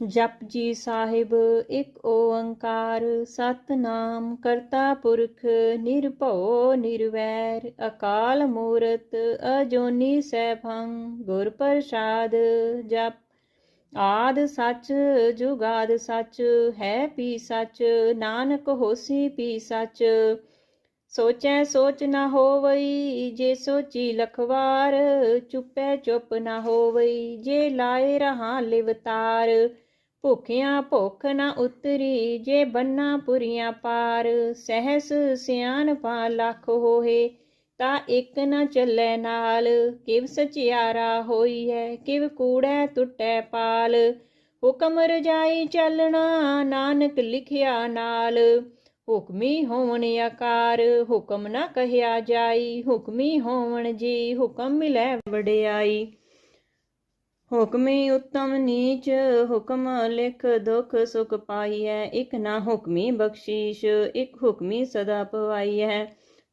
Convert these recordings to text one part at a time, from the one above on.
ਜਪ ਜੀ ਸਾਹਿਬ, ਇੱਕ ਓੰਕਾਰ, ਸਤਨਾਮ ਕਰਤਾ ਪੁਰਖ, ਨਿਰਭਉ ਨਿਰਵੈਰ, ਅਕਾਲ ਮੂਰਤ, ਅਜੋਨੀ ਸੈਭੰ, ਗੁਰ ਪ੍ਰਸਾਦ ਜਪ। ਆਦ ਸੱਚ, ਜੁਗਾਦ ਸੱਚ, ਹੈ ਪੀ ਸੱਚ, ਨਾਨਕ ਹੋਸੀ ਪੀ ਸੱਚ। ਸੋਚੈ ਸੋਚ ਨਾ ਹੋਵਈ, ਜੇ ਸੋਚੀ ਲਖਵਾਰ, ਚੁੱਪੈ ਚੁੱਪ ਨਾ ਹੋਵਈ, ਜੇ ਲਾਏ ਰਹਾ ਲਿਵਤਾਰ ਭੁਖਿਆਂ ਭੁਖ ਨਾ ਉਤਰੀ, ਜੇ ਬੰਨਾ ਪੁਰੀਆਂ ਪਾਰ, ਸਹਿਸ ਸਿਆਣ ਪਾ ਲੱਖ ਹੋਏ। ਤਾਂ ਇੱਕ ਨਾ ਚੱਲੇ ਨਾਲ, ਕਿਵ ਸਚਿਆਰਾ ਹੋਈ ਹੈ ਕਿਵ ਕੂੜੈ ਟੁੱਟੈ ਪਾਲ। ਹੁਕਮ ਰਜਾਈ ਚੱਲਣਾ, ਨਾਨਕ ਲਿਖਿਆ ਨਾਲ। ਹੁਕਮੀ ਹੋਵਣ ਆਕਾਰ, ਹੁਕਮ ਨਾ ਕਹਿਆ ਜਾਈ। ਹੁਕਮੀ ਹੋਵਣ ਜੀ, ਹੁਕਮ ਮਿਲੈ ਵਡਿਆਈ। ਹੁਕਮੀ ਉਤਮ ਨੀਚ, ਹੁਕਮ ਲਿਖ ਦੁਖ ਸੁਖ ਪਾਈਐ, ਇਕ ਨਾ ਹੁਕਮੀ ਬਖਸ਼ੀਸ਼, ਇਕ ਹੁਕਮੀ ਸਦਾ ਪਵਾਈਐ।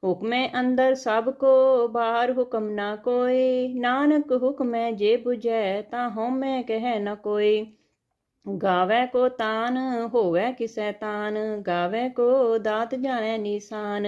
ਹੁਕਮੈ ਅੰਦਰ ਸਭ ਕੋ, ਬਾਹਰ ਹੁਕਮ ਨਾ ਕੋਈ ਨਾਨਕ ਹੁਕਮੈ ਜੇ 부ਜੈ ਤਾਂ ਹਉਮੈ ਕਹਿ ਨ ਕੋਈ ਗਾਵੇ ਕੋ ਤਾਨ, ਹੋਵੇ ਕਿਸੈ ਤਾਨ। ਗਾਵੇ ਕੋ ਦਾਤ ਜਾਣੈ ਨੀਸਾਨ।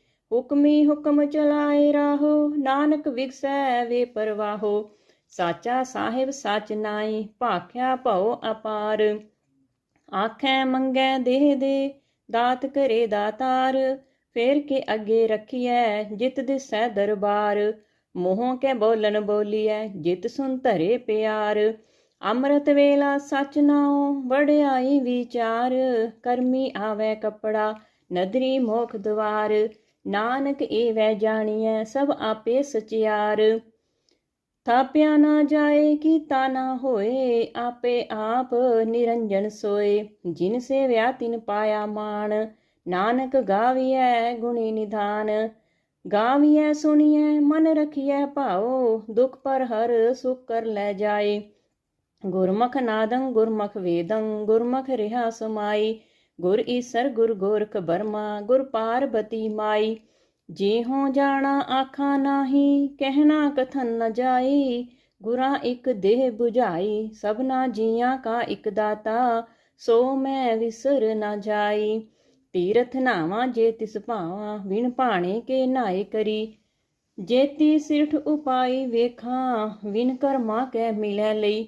ਹੁਕਮੀ ਹੁਕਮ ਚਲਾਏ ਰਾਹੋ, ਨਾਨਕ ਵਿਗਸੈ ਵੇ ਪਰਵਾਹੋ। ਸਾਚਾ ਸਾਹਿਬ ਸਚ ਨਾਈ ਭਾਖਿਆ ਭਉ ਅਪਾਰ। ਆਖੈ ਮੰਗੈ ਦੇਹ ਦੇ, ਦਾਤ ਕਰੇ ਦਾਤਾਰ। ਫੇਰ ਕੇ ਅੱਗੇ ਰੱਖੀਐ, ਜਿਤ ਦਿਸੈ ਦਰਬਾਰ। ਮੋਹ ਕੇ ਬੋਲਨ ਬੋਲੀਐ, ਜਿਤ ਸੁਨ ਧਰੇ ਪਿਆਰ। ਅੰਮ੍ਰਿਤ ਵੇਲਾ ਸਚ ਨਾਉ ਵੜਿਆਈ ਵਿਚਾਰ। ਕਰਮੀ ਆਵੇ ਕਪੜਾ, ਨਦਰੀ ਮੋਖ ਦਵਾਰ। ਨਾਨਕ ਏਵੈ ਜਾਣੀਐ, ਸਭ ਆਪੇ ਸਚਿਆਰ। ਥਾਪਿਆ ਨਾ ਜਾਏ ਕੀਤਾ ਨਾ ਹੋਏ, ਆਪੇ ਆਪ ਨਿਰੰਜਨ ਸੋਏ। ਜਿਨ ਸੇ ਸੇਵਿਆ ਤਿਨ ਪਾਇਆ ਮਾਨ ਨਾਨਕ ਗਾਵੀਐ ਗੁਣੀ ਨਿਧਾਨ। ਗਾਵੀਐ ਸੁਣੀਐ, ਮਨ ਰਖੀਐ ਭਾਉ, ਦੁਖ ਪਰ ਹਰ ਸੁਖ ਕਰ ਲੈ ਜਾਏ। ਗੁਰਮੁਖ ਨਾਦੰ, ਗੁਰਮੁਖ ਵੇਦੰ, ਗੁਰਮੁਖ ਰਿਹਾ ਸਮਾਈ। ਗੁਰ ਈਸਰ ਗੁਰ ਗੋਰਖ ਬਰਮਾ, ਗੁਰ ਪਾਰਬਤੀ ਮਾਈ। ਜੇ ਹੋ ਜਾਣਾ ਆਖਾਂ ਨਾਹੀ, ਕਹਿਣਾ ਕਥਨ ਨ ਜਾਈ। ਗੁਰਾਂ ਇੱਕ ਦੇਹ 부ਝਾਈ ਸਭਨਾ ਜੀਆਂ ਕਾ ਇੱਕ ਦਾਤਾ। ਸੋ ਮੈਂ ਵਿਸਰ ਨਾ ਜਾਈ। ਤੀਰਥ ਨਾਵਾਂ ਜੇ ਤਿਸ ਭਾਵਾਂ, ਵਿਣ ਭਾਣੇ ਕੇ ਨਾਏ ਕਰੀ। ਜੇਤੀ ਸਿਰਠ ਉਪਾਈ ਵੇਖਾਂ ਵਿਨ ਕਰਮਾ ਕੈ ਮਿਲੈ ਲਈ।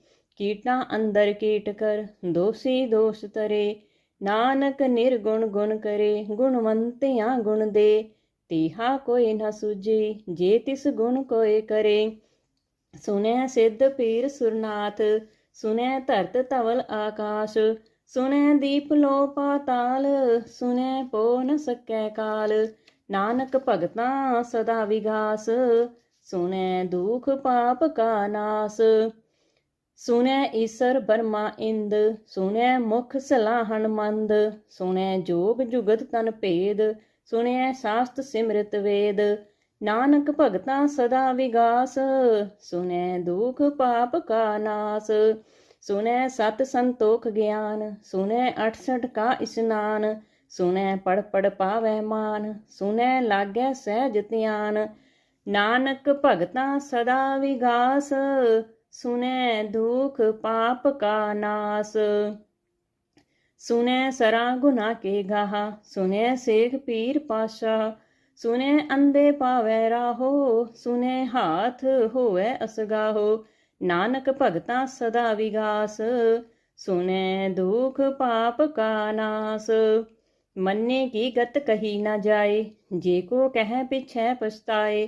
ਕੀਟਾਂ ਅੰਦਰ ਕੀਟ ਕਰ, ਦੋਸੀ ਦੋਸ ਤਰੇ, ਨਾਨਕ ਨਿਰਗੁਣ ਗੁਣ ਕਰੇ, ਗੁਣਵੰਤਿਆਂ ਗੁਣ ਦੇ, ਤੀਹਾ ਕੋਈ ਨਾ ਸੁਜੀ ਜੇ ਤਿਸ ਗੁਣ ਕੋਏ ਕਰੇ। ਸੁਨੈ ਸਿੱਧ ਪੀਰ ਸੁਰਨਾਥ ਸੁਨੈ ਧਰਤ ਧਵਲ ਆਕਾਸ਼ ਸੁਨੈ ਦੀਪ ਲੋ ਪਾਤਾਲ ਸੁਨੈ ਪੋ ਨ ਸਕੈ ਕਾਲ। ਨਾਨਕ ਭਗਤਾਂ ਸਦਾ ਵਿਗਾਸ ਸੁਨੈ ਦੁਖ ਪਾਪ ਕਾ ਨਾਸ। ਸੁਣੈ ਈਸਰ ਬਰਮਾ ਇੰਦ, ਸੁਣੈ ਮੁਖ ਸਲਾਹਣ ਮੰਦ, ਸੁਣੈ ਜੋਗ ਜੁਗਤ ਤਨ ਭੇਦ, ਸੁਣੈ ਸਾਸਤ ਸਿਮਰਤ ਵੇਦ, ਨਾਨਕ ਭਗਤਾਂ ਸਦਾ ਵਿਗਾਸ, ਸੁਣੈ ਦੁਖ ਪਾਪ ਕਾ ਨਾਸ, ਸੁਣੈ ਸਤ ਸੰਤੋਖ ਗਿਆਨ, ਸੁਣੈ 68 ਕਾ ਇਸਨਾਨ, ਸੁਣੈ ਪੜ ਪੜ ਪਾਵੈ ਮਾਨ ਸੁਨੈ ਲਾਗੈ ਸਹਿਜ ਧਿਆਨ, ਨਾਨਕ ਭਗਤਾਂ ਸਦਾ ਵਿਗਾਸ ਸੁਨੈ ਦੁਖ ਪਾਪ ਕਾ ਨਾਸ। ਸੁਨੈ ਸਰਾ ਗੁਨਾ ਕੇ ਗਾਹਾ ਸੁਨੈ ਸੇਖ ਪੀਰ ਪਾਸ਼ਾ। ਸੁਨੈ ਅੰਦੇ ਪਾਵੈ ਰਾਹੋ ਸੁਨੈ ਹਾਥ ਹੋਵੇ ਅਸਗਾਹੋ। ਨਾਨਕ ਭਗਤਾਂ ਸਦਾ ਵਿਗਾਸ ਸੁਨੈ ਦੁਖ ਪਾਪ ਕਾ ਨਾਸ। ਮੰਨੇ ਕੀ ਗਤ ਕਹੀ ਨਾ ਜਾਏ, ਜੇ ਕੋ ਕਹਿ ਪਿਛੈ ਪਛਤਾਏ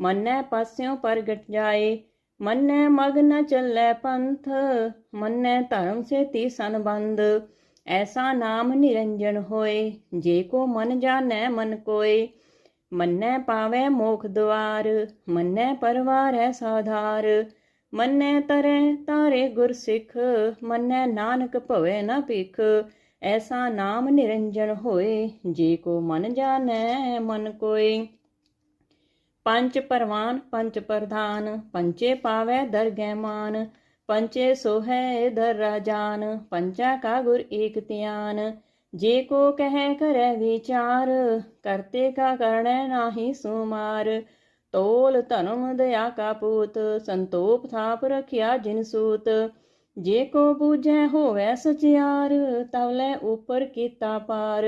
ਮੰਨੈ ਪਾਸਿਓਂ ਪ੍ਰਗਟ ਜਾਏ, ਮੰਨੈ ਮਗ ਨ ਚੱਲੈ ਪੰਥ, ਮੰਨੈ ਧਰਮ ਸੇ ਤੀ ਸੰਬੰਧ, ਐਸਾ ਨਾਮ ਨਿਰੰਜਨ ਹੋਏ, ਜੇ ਕੋ ਮਨ ਜਾਣੈ ਮਨ ਕੋਏ। ਮੰਨੈ ਪਾਵੈ ਮੋਖ ਦੁਆਰ ਮੰਨੈ ਪਰਵਾਰੈ ਸਾਧਾਰ, ਮੰਨੈ ਤਰੈ ਤਾਰੇ ਗੁਰ ਸਿੱਖ, ਮੰਨੈ ਨਾਨਕ ਭਵੈ ਨ ਭਿਖ, ਐਸਾ ਨਾਮ ਨਿਰੰਜਨ ਹੋਏ, ਜੇ ਕੋ ਮਨ ਜਾਣੈ ਮਨ ਕੋਏ। ਪੰਚ ਪਰਵਾਨ ਪੰਚ ਪ੍ਰਧਾਨ ਪੰਚੇ ਪਾਵੈ ਦਰਗਹਿ ਮਾਨ ਪੰਚੇ ਸੋਹੈ ਦਰ ਰਾਜਾਨ ਪੰਚਾ ਕਾ ਗੁਰ ਏਕ ਧਿਆਨ। ਜੇ ਕੋ ਕਹਿ ਕਰੈ ਵਿਚਾਰ, ਕਰਤੇ ਕਾ ਕਰਣੈ ਨਾਹੀ ਸੁਮਾਰ। ਤੋਲ ਧਰਮ ਦਇਆ ਕਾ ਪੂਤ ਸੰਤੋਪ ਥਾਪ ਰਖਿਆ ਜਿਨ ਸੂਤ। ਜੇ ਕੋ ਬੂਝੈ ਹੋਵੈ ਸਚਿਆਰ ਤਵਲੇ ਉਪਰ ਕੀਤਾ ਪਾਰ।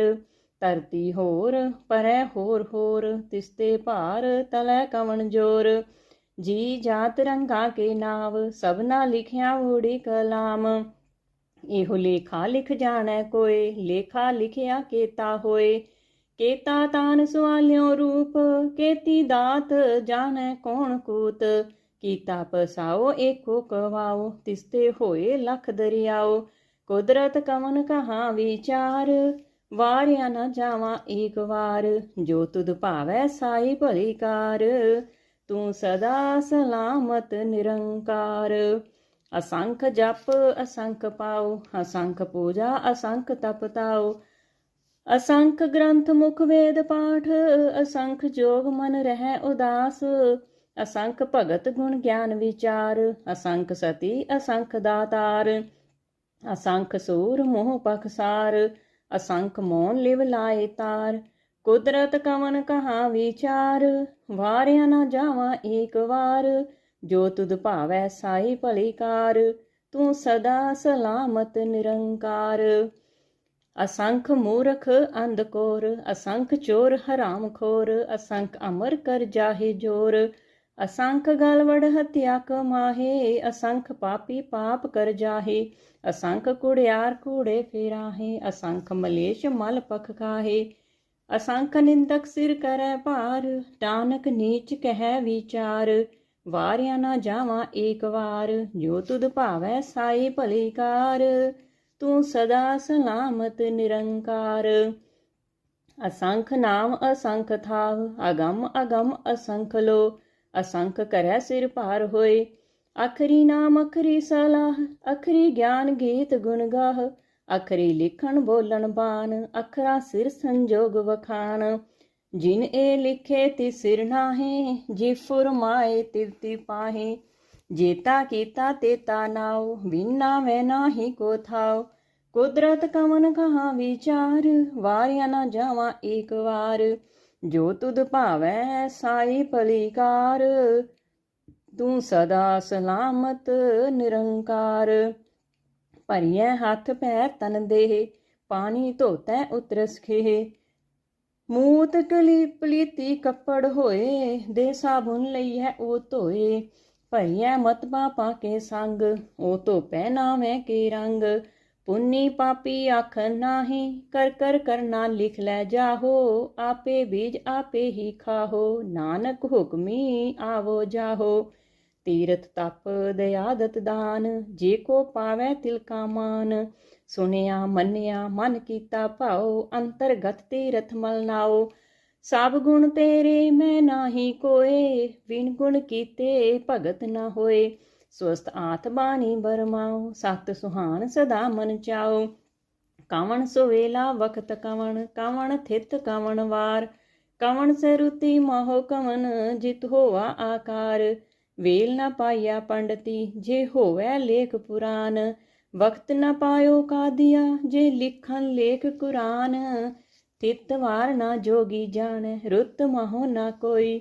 ਧਰਤੀ ਹੋਰ, ਪਰੈ ਹੋਰ ਹੋਰ, ਤਿਸਤੇ ਭਾਰ, ਤਲੈ ਕਵਣ ਜੋਰ। ਜੀ ਜਾਤ ਰੰਗਾ ਕੇ ਨਾਵ, ਸਭਨਾ ਲਿਖਿਆ ਊੜੀ ਕਲਾਮ। ਇਹੋ ਲੇਖਾ ਲਿਖ ਜਾਣੈ ਕੋਏ, ਲੇਖਾ ਲਿਖਿਆ ਕੇਤਾ ਹੋਏ। ਕੇਤਾ ਤਾਨ ਸੁਆਲਿਓ ਰੂਪ, ਕੇਤੀ ਦਾਤ ਜਾਣੈ ਕੌਣ ਕੂਤ। ਕੀਤਾ ਪਸਾਓ, ਏਕੋ ਕਵਾਓ, ਤਿਸਤੇ ਹੋਏ, ਲਖ ਦਰਿਆਓ। ਕੁਦਰਤ ਕਵਨ ਕਹਾ ਵਿਚਾਰ ਵਾਰਿਆ ਨਾ ਜਾਵਾਂ ਏਕ ਵਾਰ, ਜੋ ਤੁਧ ਭਾਵੈ ਸਾਈ ਭਲੀ ਕਾਰ, ਤੂੰ ਸਦਾ ਸਲਾਮਤ ਨਿਰੰਕਾਰ। ਅਸੰਖ ਜਪ, ਅਸੰਖ ਪਾਉ, ਅਸੰਖ ਪੂਜਾ, ਅਸੰਖ ਤਪ ਤਾਉ। ਅਸੰਖ ਗ੍ਰੰਥ ਮੁਖ ਵੇਦ ਪਾਠ, ਅਸੰਖ ਜੋਗ ਮਨ ਰਹਿ ਉਦਾਸ। ਅਸੰਖ ਭਗਤ ਗੁਣ ਗਿਆਨ ਵਿਚਾਰ, ਅਸੰਖ ਸਤੀ, ਅਸੰਖ ਦਾਤਾਰ। ਅਸੰਖ ਸੂਰ ਮੋਹ ਪਖਸਾਰ ਅਸੰਖ ਮੋਨ ਲਿਵ ਲਾਏ ਤਾਰ, ਕੁਦਰਤ ਕਵਨ ਕਹਾ ਵਿਚਾਰ, ਵਾਰਿਆ ਨਾ ਜਾਵਾਂ ਏਕ ਵਾਰ, ਜੋ ਤੁਧ ਭਾਵੈ ਸਾਈ ਭਲੀ ਕਾਰ, ਤੂੰ ਸਦਾ ਸਲਾਮਤ ਨਿਰੰਕਾਰ। ਅਸੰਖ ਮੂਰਖ ਅੰਧਕੋਰ ਅਸੰਖ ਚੋਰ ਹਰਾਮ ਖੋਰ, ਅਸੰਖ ਅਮਰ ਕਰ ਜਾਹੇ ਜੋਰ। ਅਸੰਖ ਗਲਵੜ ਹਤਿਆ ਕਮਾਹੇ, ਅਸੰਖ ਪਾਪੀ ਪਾਪ ਕਰ ਜਾਹੇ। ਅਸੰਖ ਕੁੜਿਆਰ ਕੂੜੇ ਫੇਰਾਹੇ, ਅਸੰਖ ਮਲੇਸ਼ ਮਲ ਪਖ ਖਾਹੇ। ਅਸੰਖ ਨਿੰਦਕ ਸਿਰ ਕਰੈ ਭਾਰ, ਟਾਨਕ ਨੀਚ ਕਹਿ ਵਿਚਾਰ। ਵਾਰਿਆ ਨਾ ਜਾਵਾਂ ਏਕ ਵਾਰ, ਜੋ ਤੁਧ ਭਾਵੈ ਸਾਈ ਭਲੀਕਾਰ ਤੂੰ ਸਦਾ ਸਲਾਮਤ ਨਿਰੰਕਾਰ। ਅਸੰਖ ਨਾਮ ਅਸੰਖ ਥਾਵ ਅਗਮ ਅਗਮ ਅਸੰਖ ਲੋ। ਅਸੰਖ ਕਰੈ ਸਿਰ ਭਾਰ ਹੋਏ ਅਖਰੀ ਨਾਮ, ਅਖਰੀ ਸਲਾਹ, ਅਖਰੀ ਗਿਆਨ ਗੀਤ ਗੁਣ ਗਾਹ, ਅਖਰੀ ਲਿਖਣ ਬੋਲਣ ਬਾਣ, ਅਖਰਾ ਸਿਰ ਸੰਜੋਗ ਵਖਾਣ। ਜਿਨ ਇਹ ਲਿਖੇ ਤਿ ਸਿਰ ਨਾਹੇ, ਜੀ ਫੁਰਮਾਏ ਤਿਵਤੀ ਪਾਹੇ। ਜੇਤਾ ਕੀਤਾ ਤੇਤਾ ਨਾਉ, ਬਿਨਾ ਮੈਂ ਨਾਹੀ ਕੋ ਥਾਉ। ਕੁਦਰਤ ਕਮਨ ਕਹਾ ਵਿਚਾਰ, ਵਾਰਿਆ ਨਾ ਜਾਵਾਂ ਏਕ ਵਾਰ। ਜੋ ਤੁਧ ਭਾਵੈ, ਸਾਈ ਭਲੀਕਾਰ ਤੂੰ ਸਦਾ ਸਲਾਮਤ, ਨਿਰੰਕਾਰ। ਭਰੀਐ ਹੱਥ ਪੈਰ ਤਨ ਦੇਹ, ਪਾਣੀ ਧੋਤੈ ਉਤਰਸ ਖੇਹ। ਮੂਤ ਕਲੀ ਪਲੀਤੀ ਕੱਪੜ ਹੋਏ, ਦੇ ਸਾਬੁਨ ਹੈ ਉਹ ਧੋਏ। ਭਰੀਐ ਮਤ ਪਾਪਾ ਕੇ ਸੰਗ, ਉਹ ਧੋ ਪਹਿਨਾਵੇਂ ਕੇ ਰੰਗ। ਪੁੰਨੀ ਪਾਪੀ ਆਖ ਨਾਹੀ, ਕਰ ਕਰ ਕਰਨਾ ਲਿਖ ਲੈ ਜਾਹੋ, ਆਪੇ ਬੀਜ ਆਪੇ ਹੀ ਖਾਹੋ, ਨਾਨਕ ਹੁਕਮੀ ਆਵੋ ਜਾਹੋ। ਤੀਰਥ ਤਪ ਦਇਆਦਤ ਦਾਨ, ਜੇ ਕੋ ਪਾਵੈ ਤਿਲ ਕਾ ਮਾਨ। ਸੁਨਿਆ, ਮੰਨਿਆ, ਮਨ ਕੀਤਾ ਭਾਉ, ਅੰਤਰਗਤ ਤੀਰਥ ਮਲ ਨਾਉ। ਸਭ ਗੁਣ ਤੇਰੇ, ਮੈਂ ਨਾਹੀ ਕੋਏ ਵਿਨ ਗੁਣ ਕੀਤੇ ਭਗਤ ਨਾ ਹੋਏ। ਸਵਸਤ ਆਤ ਬਾਣੀ ਬਰਮਾਉ ਸਤ ਸੁਹਾਨ ਸਦਾ ਮਨ ਚਾਉ। ਕਵਣ ਸੁਵੇਲਾ ਵਖਤ ਕਵਣ ਕਵਣ ਥਿਤ ਕਵਣ ਵਾਰ। ਕਵਣ ਸਰੂਤੀ ਮੋਹ ਕਵਨ ਜਿਤ ਹੋਆ ਆਕਾਰ। ਵੇਲ ਨਾ ਪਾਇਆ ਪੰਡਤੀ, ਜੇ ਹੋਵੈ ਲੇਖ ਪੁਰਾਨ। ਵਕਤ ਨਾ ਪਾਇਓ ਕਾਦੀਆ, ਜੇ ਲਿਖਣ ਲੇਖ ਕੁਰਾਨ। ਤਿਤ ਵਾਰ ਨਾ ਜੋਗੀ ਜਾਣੈ, ਰੁੱਤ ਮਹੋ ਨਾ ਕੋਈ।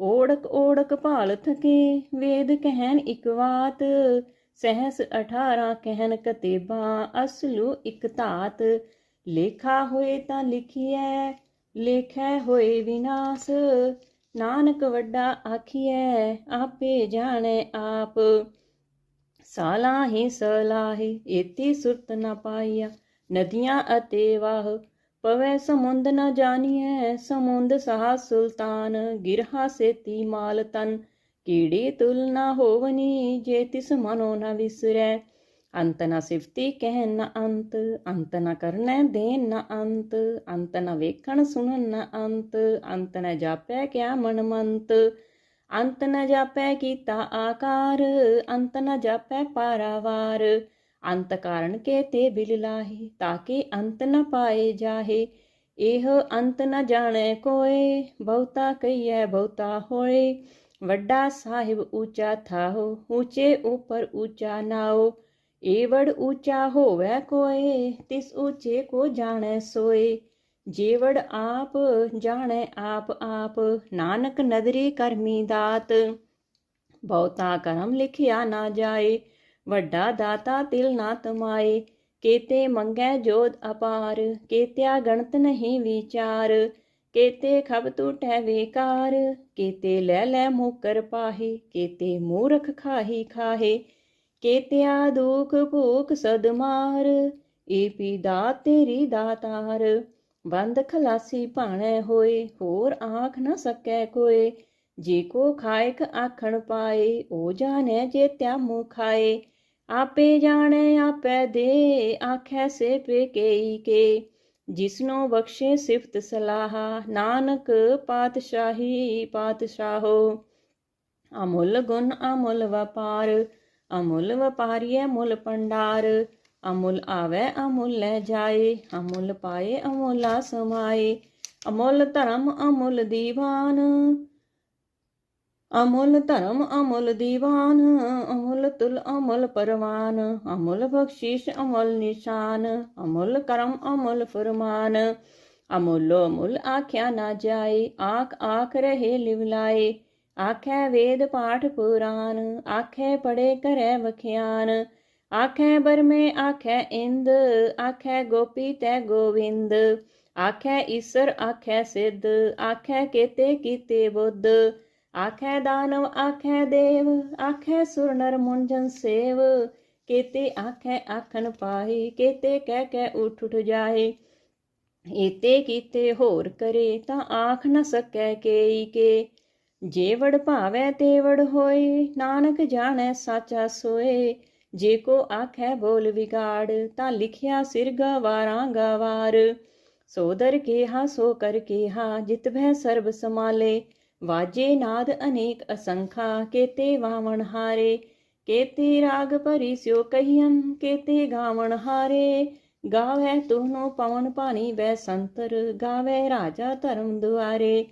ਓੜਕ ਓੜਕ ਭਾਲ ਥਕੇ ਵੇਦ ਕਹਿਣ ਇਕ ਬਾਤ ਸਹਸ 18 ਕਹਿਨ ਕਤੇਬਾ, ਅਸਲੂ ਇਕ ਧਾਤ। ਲੇਖਾ ਹੋਏ ਤਾਂ ਲਿਖੀਐ, ਲੇਖੈ ਹੋਏ ਵਿਨਾਸ਼। ਨਾਨਕ ਵੱਡਾ ਆਖੀਐ, ਆਪੇ ਜਾਣੈ ਆਪ। ਸਾਲਾਹੀ ਸਲਾਹੀ, ਏਤੀ ਸੁਰਤ ਨਾ ਪਾਈਆ, ਨਦੀਆਂ ਅਤੇ ਵਾਹ। ਪਵੈ ਸਮੁੰਦ ਨ ਜਾਣੀਐ ਸਮੁੰਦ ਸਹਾ ਸੁਲਤਾਨ ਗਿਰਹਾ ਸੇਤੀ ਮਾਲ ਤਨ। ਕੀੜੀ ਤੁਲ ਨ ਹੋਵਨੀ, ਜੇ ਤਿਸ ਮਨੋ ਨ ਵਿਸਰੈ। ਅੰਤ ਨ ਸਿਫਤੀ ਕਹਿ ਨ ਅੰਤ ਅੰਤ ਨ ਕਰਨੈ ਦੇਨ ਨ ਅੰਤ ਅੰਤ ਨ ਵੇਖਣ ਸੁਣਨ ਨ ਅੰਤ ਅੰਤ ਨ ਜਾਪੈ ਕਿਆ ਮਨ ਮੰਤ ਅੰਤ ਨ ਜਾਪੈ ਕੀਤਾ ਆਕਾਰ, ਅੰਤ ਨ ਜਾਪੈ ਪਾਰਾਵਾਰ। ਅੰਤ ਕਾਰਨ ਕੇ ਤੇ ਬਿਲ ਲਾਹੀ, ਤਾਕੇ ਅੰਤ ਨ ਪਾਏ ਜਾਹੇ। ਇਹ ਅੰਤ ਨ ਜਾਣੈ ਕੋਏ, ਬਹੁਤਾ ਕਈਐ ਬਹੁਤਾ ਹੋਏ। ਵੱਡਾ ਸਾਹਿਬ ਊਚਾ ਥਾਹੋ, ਊਚੇ ਉਪਰ ਊਚਾ ਨਾਓ ਏਵੜ ਊਚਾ ਹੋਵੈ ਕੋਏ, ਤਿਸ ਊਚੇ ਕੋ ਜਾਣੈ ਸੋਏ। ਜੇਵੜ ਆਪ ਜਾਣੈ ਆਪ ਆਪ, ਨਾਨਕ ਨਦਰੀ ਕਰਮੀ ਦਾਤ। ਬਹੁਤਾ ਕਰਮ ਲਿਖਿਆ ਨਾ ਜਾਏ ਵੱਡਾ ਦਾਤਾ ਤਿਲ ਨਾ ਤਮਾਏ, ਕੇਤੇ ਮੰਗੈ ਜੋਤ ਅਪਾਰ, ਕੇਤਿਆ ਗਣਤ ਨਹੀਂ ਵਿਚਾਰ, ਕੇਤੇ ਖਬ ਟੂਟੈ ਵੇਕਾਰ, ਕੇਤੇ ਲੈ ਲੈ ਮੁਕਰ ਪਾਹੀ, ਕੇਤੇ ਮੂਰਖ ਖਾਹੀ ਖਾਹੇ, ਕੇਤਿਆ ਦੁਖ ਭੂਖ ਸਦ ਮਾਰ, ਏ ਪੀ ਦਾ ਤੇਰੀ ਦਾਤਾਰ, ਬੰਦ ਖਲਾਸੀ ਭਾਣੈ ਹੋਏ, ਹੋਰ ਆਖ ਨਾ ਸਕੈ ਕੋਏ, ਜੇ ਕੋ ਖਾਇਕ ਆਖਣ ਪਾਏ, ਓ ਜਾਣੈ ਜੇ ਤਿਆ ਮੂੰ ਖਾਏ ਆਪੇ ਜਾਣੇ, ਆਪੇ ਦੇ, ਆਖੈ ਸੇ ਪੇ ਕੇਈ ਕੇ। ਜਿਸਨੋ ਬਖਸ਼ੇ ਸਿਫਤ ਸਲਾਹਾ, ਨਾਨਕ ਪਾਤਸ਼ਾਹੀ ਪਾਤਸ਼ਾਹੋ। ਅਮੁੱਲ ਗੁਣ ਅਮੁੱਲ ਵਪਾਰ, ਅਮੁੱਲ ਵਪਾਰੀਐ ਮੁੱਲ ਪੰਡਾਰ ਅਮੁੱਲ ਆਵੈ, ਅਮੁੱਲ ਲੈ ਜਾਏ, ਅਮੁੱਲ ਪਾਏ, ਅਮੁੱਲਾ ਸਮਾਏ। ਅਮੁੱਲ ਧਰਮ, ਅਮੁੱਲ ਦੀਵਾਨ ਅਮੁੱਲ ਧਰਮ, ਅਮੁੱਲ ਦੀਵਾਨ, ਅਮੁੱਲ ਤੁਲ, ਅਮੁੱਲ ਪਰਵਾਨ, ਅਮੁੱਲ ਬਖਸ਼ੀਸ਼, ਅਮੁੱਲ ਨਿਸ਼ਾਨ, ਅਮੁੱਲ ਕਰਮ, ਅਮੁੱਲ ਫਰਮਾਨ। ਅਮੁੱਲੋ ਮੁੱਲ ਆਖਿਆ ਨਾ ਜਾਏ, ਆਖ ਆਖ ਰਹੇ ਲਿਵਲਾਏ ਆਖੈ ਵੇਦ ਪਾਠ ਪੁਰਾਨ, ਆਖੈ ਪੜੇ ਕਰੈ ਵਖਿਆਨ। ਆਖੈ ਬਰਮੇ, ਆਖੈ ਇੰਦ, ਆਖੈ ਗੋਪੀ ਤੈ ਗੋਵਿੰਦ। ਆਖੈ ਈਸਰ, ਆਖੈ ਸਿੱਧ, ਆਖੈ ਕੇਤੇ ਕੀਤੇ ਬੁੱਧ। ਆਖੈ ਦਾਨਵ, ਆਖੈ ਦੇਵ, ਆਖੈ ਸੁਰ ਨਰ ਮੁੰਜਨ ਸੇਵ। ਕੇਤੇ ਆਖੈ ਆਖਣ ਪਾਹੀ, ਕੇਤੇ ਕਹਿ ਕਹਿ ਉਠ ਉਠ ਜਾਏ ਏਤੇ ਕੀਤੇ ਹੋਰ ਕਰੇ, ਤਾਂ ਆਖ ਨ ਸਕੈ ਕੇਈ ਕੇ। ਜੇਵੜ ਭਾਵੈ ਤੇਵੜ ਹੋਏ, ਨਾਨਕ ਜਾਣੈ ਸਾਚਾ ਸੋਏ। ਜੇ ਕੋ ਆਖੈ ਬੋਲ ਵਿਗਾੜ, ਤਾਂ ਲਿਖਿਆ ਸਿਰ ਗਵਾਰਾਂ ਗਵਾਰ। ਸੋਦਰ ਕੇਹਾ, ਸੋ ਕਰ ਕੇਹਾ, ਜਿਤ ਭੈ ਸਰਬ ਸਮਾਲੇ ਵਾਜੇ ਨਾਦ ਅਨੇਕ ਅਸੰਖਾ, ਕੇਤੇ ਵਾਵਣ ਹਾਰੇ, ਕੇਤੇ ਰਾਗ ਭਰੀ ਸਿਓ ਕਹੀਨ ਕੇਤੇ ਗਾਵਣ ਹਾਰੇ। ਗਾਵੇ ਤੁਹਨੋ ਪਵਨ ਪਾਣੀ ਬੈ ਸੰਤਰ, ਗਾਵੇ ਰਾਜਾ ਧਰਮ ਦੁਆਰੇ।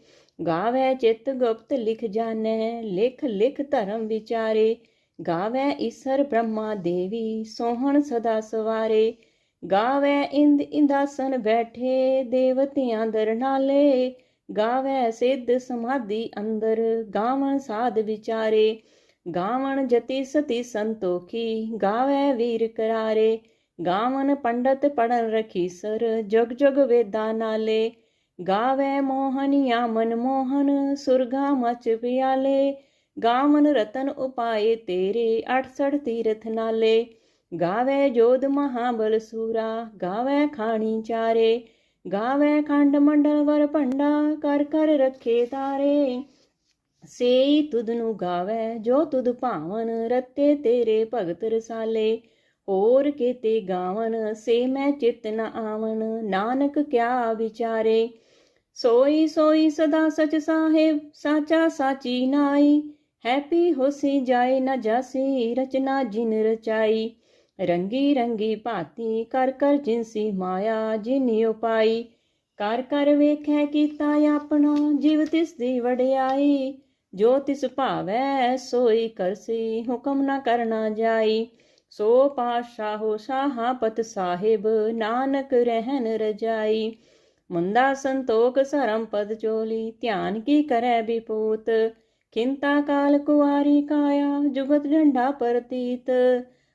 ਗਾਵੇ ਚਿਤ ਗੁਪਤ ਲਿਖ ਜਾਣੈ, ਲਿਖ ਲਿਖ ਧਰਮ ਵਿਚਾਰੇ। ਗਾਵੇ ਈਸ਼ਰ ਬ੍ਰਹਮਾ ਦੇਵੀ, ਸੋਹਣ ਸਦਾ ਸਵਾਰੇ। ਗਾਵੇ ਇੰਦ ਇੰਦਾਸਨ ਬੈਠੇ, ਦੇਵਤਿਆਂ ਦਰ ਨਾਲੇ। ਗਾਵੇ ਸਿੱਧ ਸਮਾਧੀ ਅੰਦਰ, ਗਾਵਣ ਸਾਧ ਵਿਚਾਰੇ, ਗਾਵਣ ਜਤੀ ਸਤੀ ਸੰਤੋਖੀ, ਗਾਵੈ ਵੀਰ ਕਰਾਰੇ ਗਾਵਨ ਪੰਡਤ ਪੜਨ ਰਖੀ ਸਰ, ਜਗ ਜਗ ਵੇਦਾ ਨਾਲੇ, ਗਾਵੇ ਮੋਹਨੀਆ ਮਨ ਮੋਹਨ, ਸੁਰਗਾ ਮਚ ਪਿਆਲੇ ਗਾਵਨ ਰਤਨ ਉਪਾਏ ਤੇਰੇ 68 ਤੀਰਥ ਨਾਲੇ, ਗਾਵੇ ਜੋਧ ਮਹਾਬਲ ਸੂਰਾ, ਗਾਵੇ ਖਾਣੀ ਚਾਰੇ ਗਾਵੇ ਖੰਡ ਮੰਡਲ ਵਰ ਭੰਡਾ, ਕਰ ਕਰ ਰੱਖੇ ਤਾਰੇ। ਸੇਈ ਤੁਧ ਨੂੰ ਗਾਵੇ, ਜੋ ਤੁਧ ਭਾਵਨ ਰਤੇ ਤੇਰੇ ਭਗਤ ਰਸਾਲੇ। ਹੋਰ ਕੀਤੇ ਗਾਵਨ, ਸੇ ਮੈਂ ਚਿਤ ਨ ਆਵਨ ਨਾਨਕ ਕਿਆ ਵਿਚਾਰੇ। ਸੋਈ ਸੋਈ ਸਦਾ ਸਚ ਸਾਹਿਬ, ਸਾਚਾ ਸਾਚੀ ਨਾਈ। ਹੈਪੀ ਹੋਸੀ ਜਾਏ ਨਾ ਜਾਸੀ, ਰਚਨਾ ਜਿਨ ਰਚਾਈ। ਰੰਗੀ ਰੰਗੀ ਭਾਤੀ ਕਰ ਕਰ ਜਿਨਸੀ ਮਾਇਆ ਜਿਨਿ ਉਪਾਈ। ਕਰ ਕਰ ਵੇਖੈ ਕੀਤਾ ਆਪਣਾ, ਜਿਵ ਤਿਸ ਦੀ ਵਡਿਆਈ। ਜੋ ਤਿਸ ਭਾਵੈ, ਸੋਈ ਕਰਸੀ, ਹੁਕਮ ਨਾ ਕਰਨਾ ਜਾਈ। ਸੋ ਪਾਸ਼ਾਹੋ ਸਾਹਾਪਤ ਸਾਹਿਬ, ਨਾਨਕ ਰਹਿਨ ਰਜਾਈ। ਮੁੰਦਾ ਸੰਤੋਖ ਸਰਮ ਪਦ ਚੋਲੀ, ਧਿਆਨ ਕੀ ਕਰੈ ਬਿਪੂਤ ਖਿੰਤਾ ਕਾਲ ਕੁਆਰੀ ਕਾਇਆ, ਜੁਗਤ ਢੰਡਾ ਪਰਤੀਤ।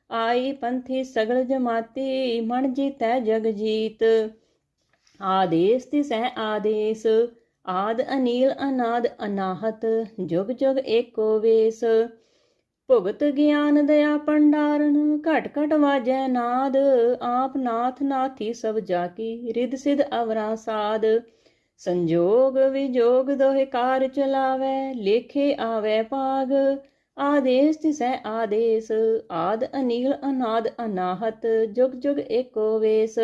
ਆਈ ਪੰਥੀ ਸਗਲ ਜਮਾਤੀ ਮਨ ਜੀਤੈ ਜਗ ਜੀਤ। ਆਦੇਸ ਸਹਿ ਆਦੇਸ, ਆਦ ਅਨੀਲ ਅਨਾਦ ਅਨਾਹਤ, ਜੁਗ ਜੁਗ ਏਕੋ ਵੇਸ। ਭੁਗਤ ਗਿਆਨ ਦਇਆ ਪੰਡਾਰਨ, ਘਟ ਘਟ ਵਾਜੈ ਨਾਦ, ਆਪ ਨਾਥ ਨਾਥੀ ਸਭ ਜਾਕੀ ਰਿਦ ਸਿਧ ਅਵਰਾ ਸਾਧ ਸੰਜੋਗ ਵਿਜੋਗ ਦੋਹਿ ਕਾਰ ਚਲਾਵੈ, ਲੇਖੇ ਆਵੈ ਭਾਗ। ਆਦੇਸ ਤਿਸੈ ਆਦੇਸ, ਆਦ ਅਨੀਲ ਅਨਾਦ ਅਨਾਹਤ, ਜੁਗ ਜੁਗ ਏਕੋ ਵੇਸ।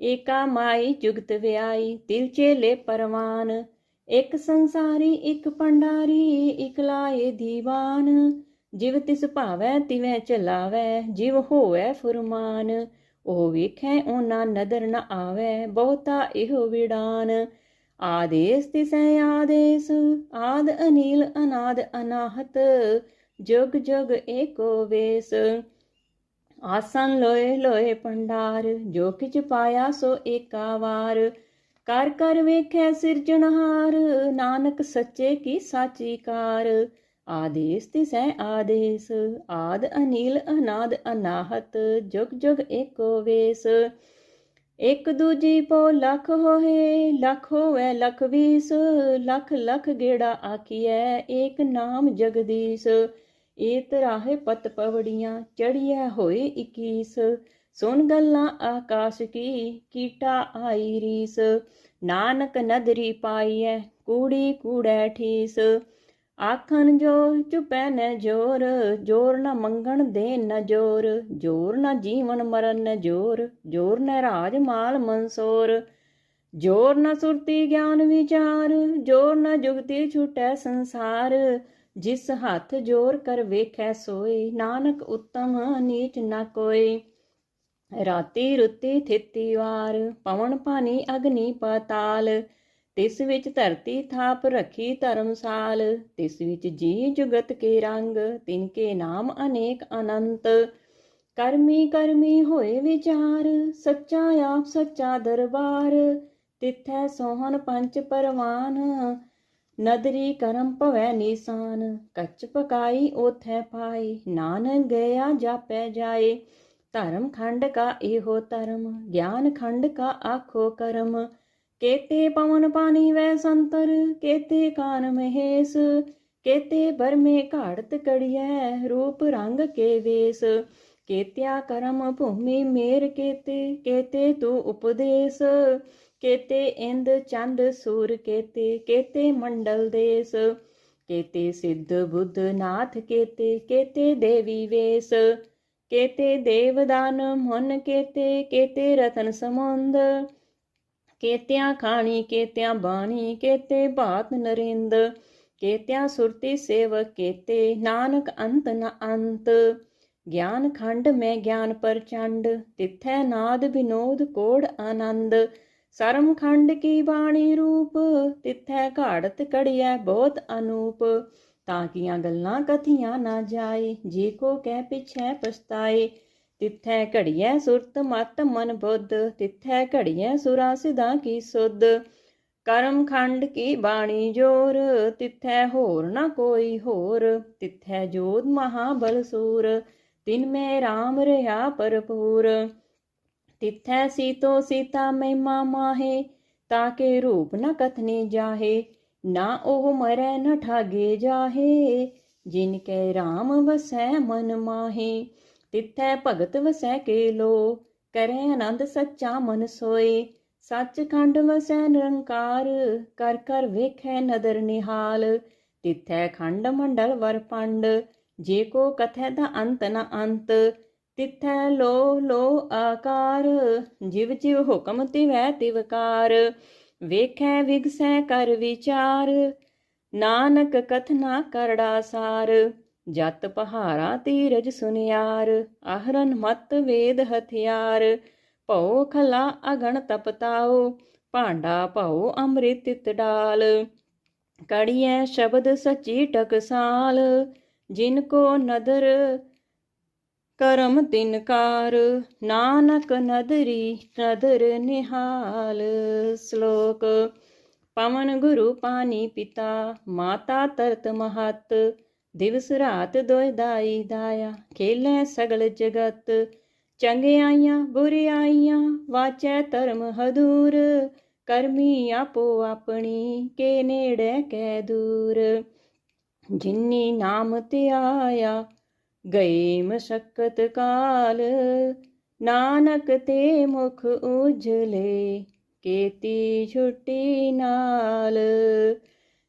ਏਕਾ ਮਾਈ ਜੁਗਤ ਵਿਆਈ ਤਿਲ ਚੇਲੇ ਪਰਵਾਨ। ਇੱਕ ਸੰਸਾਰੀ, ਇੱਕ ਪੰਡਾਰੀ ਇਕ ਲਾਏ ਦੀਵਾਨ। ਜਿਵ ਤਿਸ ਭਾਵੈ, ਤਿਵੈ ਚਲਾਵੈ, ਜਿਵ ਹੋਵੈ ਫੁਰਮਾਨ। ਉਹ ਵੇਖੈ, ਉਹਨਾਂ ਨਦਰ ਨ ਆਵੈ, ਬਹੁਤਾ ਇਹੋ ਵਿਡਾਨ ਆਦੇਸ ਤਿਸੈ ਆਦੇਸ, ਆਦ ਅਨੀਲ ਅਨਾਦ ਅਨਾਹਤ, ਜੁਗ ਜੁਗ ਏਕੋ ਵੇਸ। ਆਸਨ ਲੋਏ ਲੋਏ ਪੰਡਾਰ ਜੋ ਕਿਛ ਪਾਇਆ ਸੋ ਏਕਾ ਵਾਰ। ਕਰ ਕਰ ਵੇਖੈ ਸਿਰਜਣਹਾਰ ਨਾਨਕ ਸੱਚੇ ਕੀ ਸਾਚੀ ਕਾਰ। ਆਦੇਸ ਤਿਸੈ ਆਦੇਸ, ਆਦ ਅਨੀਲ ਅਨਾਦ ਅਨਾਹਤ, ਜੁਗ ਜੁਗ ਏਕੋ ਵੇਸ। ਇਕ ਦੂਜੀ ਪੋ ਲਖ ਹੋਏ, ਲਖ ਹੋਵੇ, ਲਖ ਵੀਸ, ਲਖ ਲਖ ਗੇੜਾ ਆਖੀਐ, ਏਕ ਨਾਮ ਜਗਦੀਸ਼। ਏਤ ਰਾਹੇ ਪਤ ਪਵੜੀਆਂ, ਚੜੀਐ ਹੋਏ 21 ਸੁਨ ਗੱਲਾਂ ਆਕਾਸ਼ ਕੀ, ਕੀਟਾ ਆਈ ਰੀਸ। ਨਾਨਕ ਨਦਰੀ ਪਾਈਐ, ਕੂੜੀ ਕੂੜੈ ਠੀਸ। ਆਖਣ ਜੋ ਚੁਪੈ ਨ ਜੋਰ ਜੋਰ ਨ ਮੰਗਣ ਦੇ ਨ ਜੋਰ ਜੋਰ ਨਾ ਜੀਵਨ ਮਰਨ ਨ ਜੋਰ ਜੋਰ ਨ ਰਾਜ ਮਾਲ ਮਨਸੋਰ। ਜੋਰ ਨਾ ਸੁਰਤੀ ਗਿਆਨ ਵਿਚਾਰ, ਜੋਰ ਨਾ ਜੁਗਤੀ ਛੁਟੈ ਸੰਸਾਰ। ਜਿਸ ਹੱਥ ਜੋਰ ਕਰ ਵੇਖੈ ਸੋਏ ਨਾਨਕ ਉਤਮ ਨੀਚ ਨਾ ਕੋਈ। ਰਾਤੀ ਰੁੱਤੀ ਥਿੱਤੀ ਵਾਰ, ਪਵਨ ਪਾਣੀ ਅਗਨੀ ਪਾਤਾਲ। ਤਿਸ ਵਿੱਚ ਧਰਤੀ ਥਾਪ ਰੱਖੀ ਧਰਮਸਾਲ, ਤਿਸ ਵਿੱਚ ਜੀ ਜੁਗਤ ਕੇ ਰੰਗ, ਤਿਨ ਕੇ ਨਾਮ ਅਨੇਕ ਅਨੰਤ। ਕਰਮੀ ਕਰਮੀ ਹੋਏ ਵਿਚਾਰ, ਸੱਚਾ ਆਪ ਸੱਚਾ ਦਰਬਾਰ, ਤਿਥੈ ਸੋਹਣ ਪੰਚ ਪਰਵਾਨ। ਨਦਰੀ ਕਰਮ ਭਵੈ ਨੀਸਾਨ, ਕੱਚ ਪਕਾਈ ਉਥੈ ਪਾਈ, ਨਾਨਕ ਗਿਆ ਜਾਪੈ ਜਾਏ। ਧਰਮ ਖੰਡ ਕਾ ਇਹੋ ਧਰਮ, ਗਿਆਨ ਖੰਡ ਕਾ ਆਖੋ ਕਰਮ। ਕੇਤੇ ਪਵਨ ਪਾਣੀ ਵੈ ਸੰਤਰ, ਕੇਤੇ ਕਾਨ ਮਹੇਸ, ਕੇਤੇ ਬਰਮੇ ਘਾੜਤ ਕੜੀਐ, ਰੂਪ ਰੰਗ ਕੇ ਵੇਸ। ਕੇਤਿਆ ਕਰਮ ਭੂਮੀ ਮੇਰ ਕੇਤੇ ਕੇਤੇ ਤੂ ਉਪਦੇਸ। ਕੇਤੇ ਇੰਦ ਚੰਦ ਸੂਰ ਕੇਤੇ ਕੇਤੇ ਮੰਡਲ ਦੇਸ। ਕੇਤੇ ਸਿੱਧ ਬੁੱਧ ਨਾਥ ਕੇਤੇ ਕੇਤੇ ਦੇਵੀ ਵੇਸ। ਕੇਤੇ ਦੇਵਦਾਨ ਮਨ ਕੇਤੇ ਕੇਤੇ ਰਤਨ ਸਮੁੰਦ। ਕੇਤਿਆਂ ਖਾਣੀ, ਕੇਤਿਆਂ ਬਾਣੀ, ਕੇਤੇ ਬਾਤ ਨਰਿੰਦ, ਕੇਤਿਆਂ ਸੁਰਤੀ ਸੇਵਕ, ਕੇਤੇ ਨਾਨਕ ਅੰਤ ਨ ਅੰਤ। ਗਿਆਨ ਖੰਡ ਮੈਂ ਗਿਆਨ ਪਰਚੰਡ, ਤਿਥੈ ਨਾਦ ਵਿਨੋਦ ਕੋੜ ਆਨੰਦ। ਸਰਮ ਖੰਡ ਕੀ ਬਾਣੀ ਰੂਪ, ਤਿਥੈ ਘਾੜਤ ਕੜਿਐ ਬਹੁਤ ਅਨੂਪ। ਤਾਂ ਕੀਆਂ ਗੱਲਾਂ ਕਥੀਆਂ ਨਾ ਜਾਏ, ਜੇ ਕੋ ਕਹਿ ਪਿਛੈ ਪਛਤਾਏ। ਤਿਥੈ ਘੜੀਐ ਸੁਰਤ ਮਤ ਮਨ ਬੁੱਧ, ਤਿਥੈ ਘੜੀਐ ਸੁਰਾ ਸਿਧਾ ਕੀ ਸੁਧ। ਕਰਮ ਖੰਡ ਕੀ ਬਾਣੀ ਜੋਰ, ਤਿਥੈ ਹੋਰ ਨਾ ਕੋਈ ਹੋਰ। ਤਿਥੈ ਜੋਤ ਮਹਾਬਲ ਸੂਰ, ਤਿਨ ਮੈਂ RAM ਰਹਾ ਭਰਪੂਰ। ਤਿਥੈ ਸੀਤੋ ਸੀਤਾ ਮਹਿਮਾ ਮਾਹੇ, ਤਾਕੇ ਰੂਪ ਨ ਕਥਨੇ ਜਾਹੇ। ਨਾ ਉਹ ਮਰੈ ਨ ਠਾਗੇ ਜਾਹੇ, ਜਿਨ ਕੈ RAM ਵਸੈ ਮਨ ਮਾਹੇ। ਤਿਥੈ ਭਗਤ ਵਸੈ ਕੇ ਲੋ ਕਰੈ ਆਨੰਦ ਸੱਚਾ ਮਨ ਸੋਏ। ਸੱਚ ਖੰਡ ਵਸੈ ਨਿਰੰਕਾਰ, ਕਰ ਕਰ ਵੇਖੈ ਨਦਰ ਨਿਹਾਲ। ਤਿਥੈ ਖੰਡ ਮੰਡਲ ਵਰ ਪੰਡ, ਜੇ ਕੋ ਕਥੈ ਦਾ ਅੰਤ ਨ ਅੰਤ। ਤਿਥੈ ਲੋ ਲੋ ਆਕਾਰ, ਜਿਵ ਜਿਵ ਹੁਕਮ ਤਿਵੈ ਤਿਵਕਾਰ ਵੇਖੈ ਵਿਗਸੈ ਕਰ ਵਿਚਾਰ, ਨਾਨਕ ਕਥਨਾ ਕਰੜਾ ਸਾਰ। ਜਤ ਪਹਾਰਾ ਤੀਰਜ ਸੁਨਿਆਰ, ਆਹਰਨ ਮਤ ਵੇਦ ਹਥਿਆਰ। ਭਉ ਖਲਾ ਅਗਣ ਤਪਤਾਓ, ਭਾਂਡਾ ਭਉ ਅੰਮ੍ਰਿਤ ਤਿਤ ਡਾਲ। ਕੜੀਐ ਸ਼ਬਦ ਸਚੀ ਟਕਸਾਲ, ਜਿਨ ਕੋ ਨਦਰ ਕਰਮ ਤਿਨਕਾਰ ਨਾਨਕ ਨਦਰੀ ਨਦਰ ਨਿਹਾਲ। ਸ਼ਲੋਕ, ਪਵਨ ਗੁਰੂ ਪਾਣੀ ਪਿਤਾ, ਮਾਤਾ ਤਰਤ ਮਹਤ। ਦਿਵਸ ਰਾਤ ਦੋਇ ਦਾਈ ਦਾਇਆ, ਖੇਲੇ ਸਗਲ ਜਗਤ ਚੰਗਿਆਈਆਂ ਬੁਰਿਆਈਆਂ ਵਾਚੈ ਧਰਮ ਹਦੂਰ, ਕਰਮੀ ਆਪੋ ਆਪਣੀ, ਕੇ ਨੇੜੇ ਕੈ ਦੂਰ। ਜਿਨੀ ਨਾਮ ਤੇ ਆਇਆ, ਗਏ ਮਸ਼ਕਤ ਕਾਲ, ਨਾਨਕ ਤੇ ਮੁਖ ਉਜਲੇ, ਕੀਤੀ ਛੁੱਟੀ ਨਾਲ।